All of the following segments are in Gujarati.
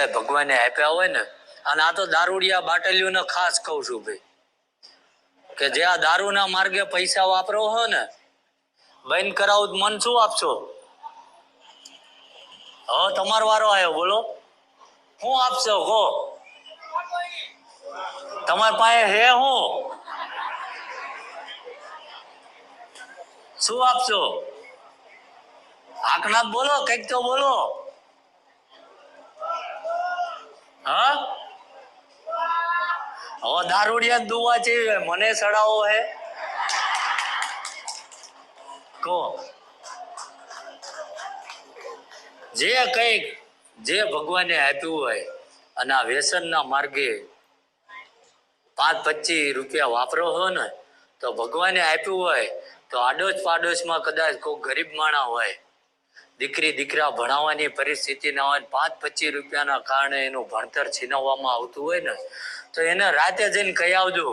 કદાચ ભગવાને આપ્યા હોય ને, અને આ તો દારૂડિયા બાટલીઓને ખાસ કહું છું ભાઈ, કે જે આ દારૂના માર્ગે પૈસા વાપરો હો ને બંધ કરાવું મન શું આપશો? હવે તમારો વારો આવ્યો, બોલો. હું આપશો? કહો તમારી પાસે હે હું? શું આપશો? હાકનાથ બોલો, કંઈક તો બોલો. હા? હવે દારૂડિયા દુવા છે મને સડાવો હે. કહો. જે કંઈક, જે ભગવાને આપ્યું હોય, અને આ વ્યસનના માર્ગે પાંચ પચીસ રૂપિયા વાપરો હો ને, તો ભગવાને આપ્યું હોય, તો આડોશ પાડોશમાં કદાચ કોઈ ગરીબ માણા હોય દીકરી, દીકરા ભણાવવાની પરિસ્થિતિ ના હોય પાંચ, પચીસ રૂપિયાના કારણે એનું ભણતર છીનવવામાં આવતું હોય ને, તો એને રાતે જઈને કહી આવજો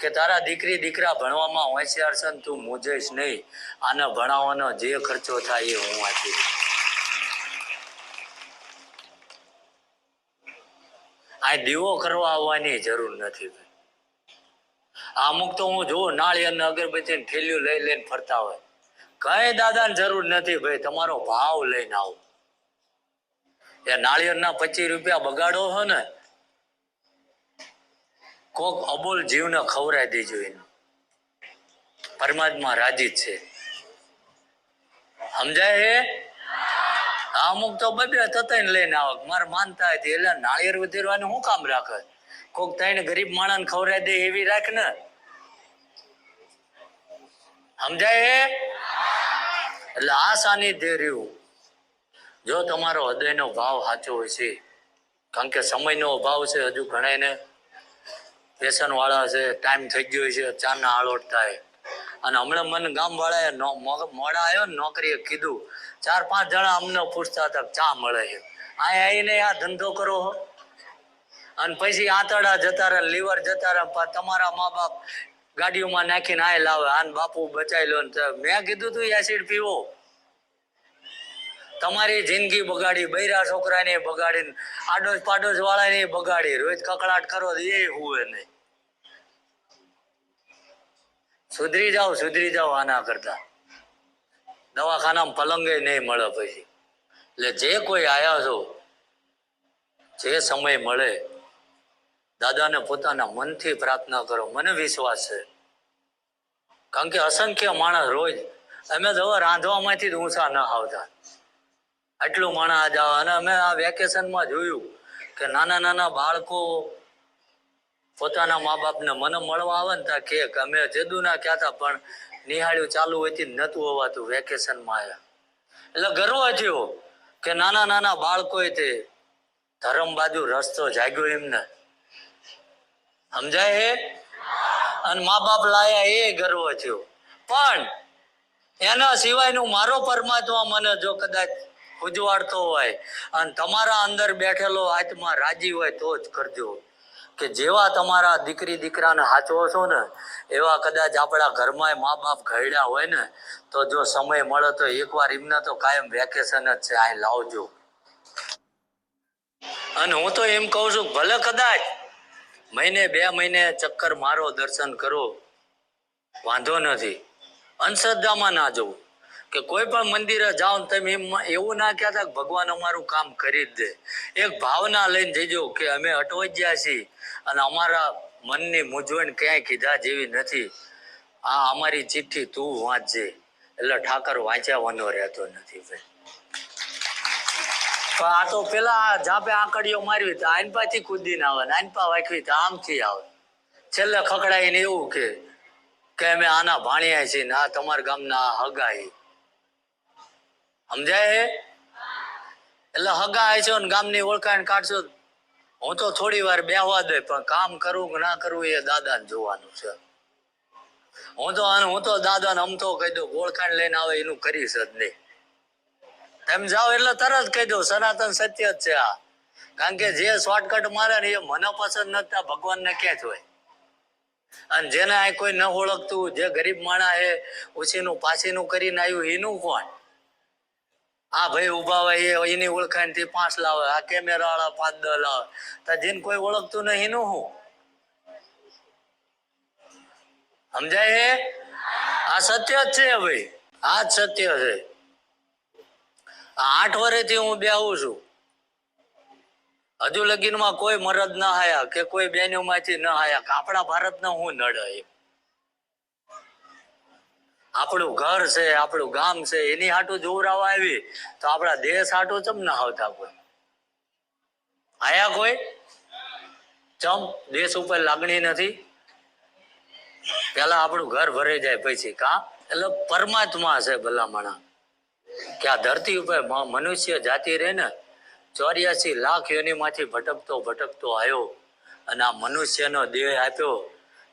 કે તારા દીકરી, દીકરા ભણવામાં હોશિયાર છે ને તું મૂંઝઈશ નહીં. આને ભણાવવાનો જે ખર્ચો થાય એ હું આપી આ દીવો કરવા આવવાની જરૂર નથી. અમુક તો હું જોઉં નાળિયેર ને અગરબત્તી ઠેલીઓ લઈ લઈને ફરતા હોય. કઈ દાદાને જરૂર નથી ભાઈ, તમારો ભાવ લઈને આવો. એ નાળિયેરના પચીસ રૂપિયા બગાડો હો ને, કોક અબોલ જીવને ખવરાઈ દેજો એને. પરમાત્મા રાજી છે. સમજાય હે? અમુક તો બબે થતા લઈને આવે. મારે માનતા હતી, એટલે નાળિયેર વધેરવાનું શું કામ રાખે? કોક તઈને ગરીબ માણસ ખવરાઈ દે એવી રાખ ને. સમજાય હે? એટલે આ સાનિધ્ય રહ્યું. જો તમારો હૃદયનો ભાવ સાચો હોય છે, કારણ કે સમયનો અભાવ છે હજુ ઘણાને વ્યસન વાળા છે, ટાઈમ થઈ ગયો છે, ચાના આળોટ થાય. અને હમણાં મને ગામ વાળાએ નો- મો- મોડા આવ્યો ને નોકરીએ કીધું, ચાર પાંચ જણા અમને પૂછતા હતા ચા મળે છે. આ આવીને આ ધંધો કરો અને પછી આંતરડા જતા રહે લીવર જતા રહે તમારા મા બાપ ગાડીઓમાં નાખીને આય લાવે, આન બાપુ બચાવી લો મેં કીધું તું એસિડ પીવો. તમારી જિંદગી બગાડી, બૈરા છોકરાને બગાડીને આડોશ પાડોશ વાળાને બગાડી, રોજ કકડાટ કરો એ હુએ નહીં. સુધરી જાઓ સુધરી જાઓ આના કરતા. દવાખાનામાં પલંગે નહીં મળે પછી. એટલે જે કોઈ આયા છો, જે સમય મળે દાદાને પોતાના મનથી પ્રાર્થના કરો. મને વિશ્વાસ છે. કારણ કે અસંખ્ય માણસ રોજ, અમે તો રાંધવામાંથી જ ઊંચા ન આવતા. આટલું માણસ આજ અને અમે આ વેકેશનમાં જોયું કે નાના નાના બાળકો પોતાના મા બાપને મને મળવા આવે ને ત્યાં કે અમે જેદુના કહેતા પણ નિહાળ્યું ચાલુ હોયથી નતું હોવાતું વેકેશનમાં આવ્યા. એટલે ગર્વ થયો કે નાના નાના બાળકોએ તે ધર્મ બાજુ રસ્તો જાગ્યો એમને. સમજાય હે? અને મા બાપ લાયા એ ગર્વ થયો. પણ એના સિવાયનું મારો પરમાત્મા મને જો કદાચ ઉજવાડતો હોય અને તમારા અંદર બેઠેલો આત્મા રાજી હોય તો જ કરજો. કે જેવા તમારા દીકરી, દીકરાને હાચવો છો ને, એવા કદાચ આપણા ઘરમાં મા બાપ ઘડ્યા હોય ને, તો જો સમય મળે તો એકવાર એમને તો કાયમ વેકેશન જ છે અહીં લાવજો. અને હું તો એમ કહું છું, ભલે કદાચ મહિને બે મહિને ચક્કર મારો દર્શન કરો, વાંધો નથી. અંધશ્રદ્ધામાં ના જવું. કે કોઈ પણ મંદિરે જાઓ તમે એવું ના કહેતા કે ભગવાન અમારું કામ કરી જ દે. એક ભાવના લઈને જઈજો કે અમે અટવાઈ છીએ અને અમારા મનની મૂંઝવણ ક્યાંય કીધા જેવી નથી. આ અમારી ચિઠ્ઠી તું વાંચજે. એટલે ઠાકર વાંચ્યા વનો રહેતો નથી ભાઈ. આ તો પેલા જાપે આંકડીઓ મારવી તો આનપાથી કુદી આવે ને આઈન પા વાંકવી તો આમથી આવે. છેલ્લે ખકડાઈને એવું કે કે અમે આના ભાણિયા છીએ ને આ તમારા ગામના હગાઈ સમજાય હે? એટલે હગા છે ને ગામની ઓળખાણ કાઢશો હું તો થોડી વાર બેહવા દે, પણ કામ કરવું કે ના કરવું એ દાદાને જોવાનું છે. હું તો હું તો દાદાને અમથો કહી દઉં ઓળખાણ લઈને આવે એનું કરીશ જ નહીં. તેમ જાઓ એટલે તરત કહી દઉં, સનાતન સત્ય જ છે આ. કારણ કે જે શોર્ટકટ મારે ને એ મને પસંદ નથી ભગવાનને ક્યાં જ હોય અને જેને આ કોઈ ન ઓળખતું, જે ગરીબ માણા હે, ઉછીનું પાછીનું કરીને આવ્યું એનું કોણ? આ ભાઈ ઊભા હોય એની ઓળખાણથી પાંચ લાવે, આ કેમેરા વાળા પાંચ દસ લાવે. તો જેને કોઈ ઓળખતું નહીં એનું હું સમજાય હે? આ સત્ય જ છે ભાઈ. આ જ સત્ય છે. આઠ વર્ષથી હું બેહું છું. હજુ લગીનમાં કોઈ મરદ ના આયા કે કોઈ બેનો માંથી ના હાયા આપણા ભારતને હું નડે આપણું ઘર છે, આપણું ગામ છે, એની હાટું જોવરાવા આવી તો આપણા દેશ હાટું ચમ ના આવતા કોઈ? આયા કોઈ? ચમ દેશ ઉપર લાગણી નથી? પેલા આપણું ઘર ભરાઈ જાય પછી, કા? એટલે પરમાત્મા છે ભલામણા. કે આ ધરતી ઉપર મનુષ્ય જાતિ રહે ને ચોર્યાસી લાખ યોનીમાંથી ભટકતો ભટકતો આવ્યો અને આ મનુષ્યનો દેહ આપ્યો,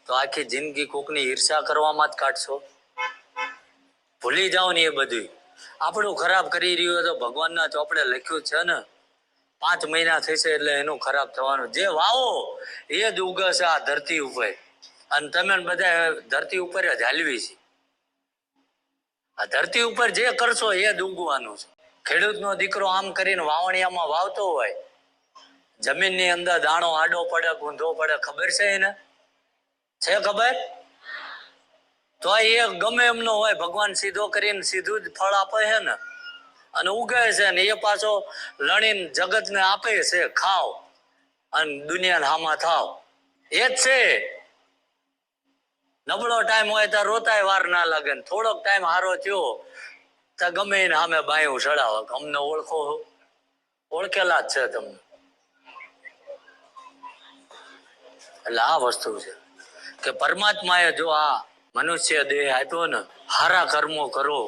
તો આખી જિંદગી કોકની ઈર્ષા કરવામાં જ કાઢશો. ભૂલી જાઓ ને એ બધું આપણું ખરાબ કરી રહ્યું તો ભગવાનના ચોપડે લખ્યું છે ને, પાંચ મહિના થશે એટલે એનું ખરાબ થવાનું. જે વાવો, એ જ ઉગશે આ ધરતી ઉપર. અને તમે બધા ધરતી ઉપર જ હાલવી છે. આ ધરતી ઉપર જે કરશો એ જ ઉગવાનું છે. ખેડૂતનો દીકરો આમ કરીને વાવણિયામાં વાવતો હોય, જમીનની અંદર દાણો આડો પડે, ગુંધો પડે, ખબર છે એને? છે ખબર? તો એ ગમે એમનો હોય, ભગવાન સીધો કરીને સીધું જ ફળ આપે છે ને? અને ઉગે છે ને, એ પાછો લણીને જગતને આપે છે, ખાવ. અને દુનિયાને હામાં થાવ. એ જ છે. નબળો ટાઈમ હોય તો રોતાય વાર ના લાગે થોડોક ટાઈમ હારો થયો તો ગમે એને સામે બાયું ચડાવો. અમને ઓળખો, ઓળખેલા જ છે તમને. એટલે આ વસ્તુ છે કે પરમાત્માએ જો આ મનુષ્ય દેહ આપ્યો ને, હારા કર્મો કરો.